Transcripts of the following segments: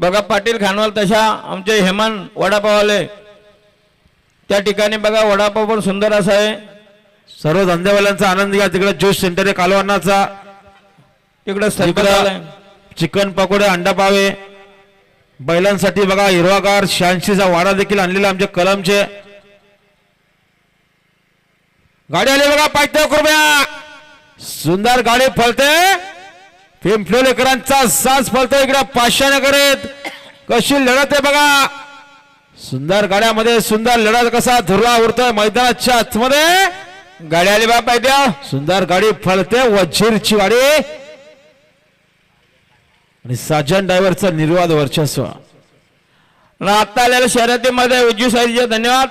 बघा पाटील खानवाल तशा आमचे हेमान वडापाववाले. त्या ठिकाणी बघा वडापाव पण सुंदर असा आहे. सर्व धंदेवाल्यांचा आनंद घ्या. तिकडे ज्यूस सेंटर आहे कालवणाचा. तिकडे चिकन पकोडे अंडा पावे. बैलांसाठी बघा हिरवागार शहाऐंशीचा वाडा देखील आणलेला आमच्या कलमचे. गाडी आली बघा पाच रुपया. सुंदर गाडी फलते पिंपलोलेकरांचा साज फलतो इकडे पाचशे करीत कशी लढत आहे बघा. सुंदर गाड्यामध्ये सुंदर लढत कसा धुरला उरतोय मैदानाच्या आतमध्ये. गाडी आली बा द्या सुंदर गाडी फळते वजीरची गाडी. आणि साजन ड्रायव्हरचा निर्वाद वर्चस्व. आता आलेल्या शर्यतीमध्ये उज्जू साईचे धन्यवाद.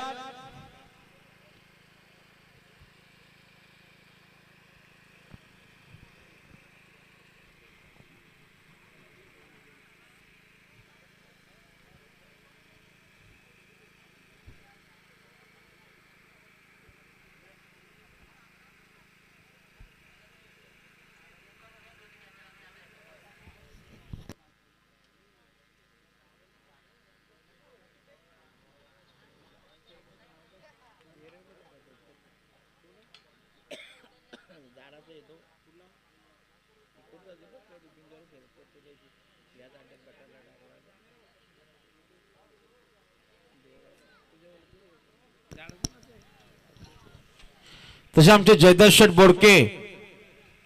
तसे आमचे जयदास शेठ बोडके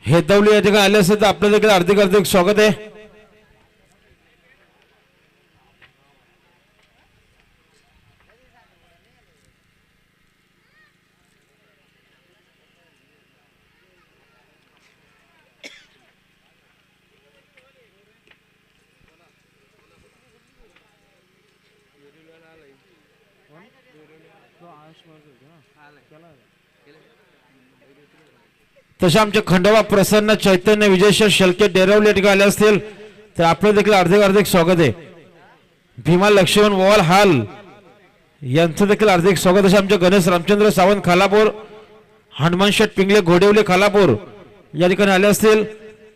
हे दौली या ठिकाणी आले असेल तर आपलं देखील हार्दिक हार्दिक स्वागत आहे. तसे आमचे खंडोबा प्रसन्न चैतन्य विजयशर शलके डेरवले आले असतील तर आपलं देखील हार्दिक हार्दिक स्वागत आहे. भीमा लक्ष्मण वॉल हाल यांचं देखील हार्दिक स्वागत असे आमचे गणेश रामचंद्र सावंत खालापूर हनुमान शेठ पिंगले घोडेवले खालापूर या ठिकाणी आले असतील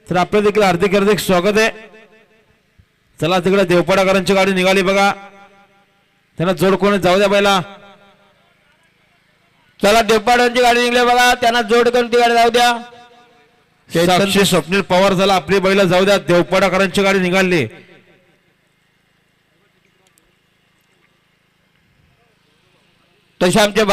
तर आपलं देखील हार्दिक हार्दिक स्वागत आहे. चला तिकडे देवपाडाकरांची गाडी निघाली बघा. त्यांना जोड कोणी जाऊ द्या पहिला. चला डेपाड्यांची गाडी निघली बघा. त्यांना जोड करून ती गाडी? जाऊ द्या. स्वप्नील पवार झाला आपली बैला जाऊ द्या. देवपाडाकरांची गाडी निघाली. तसे आमचे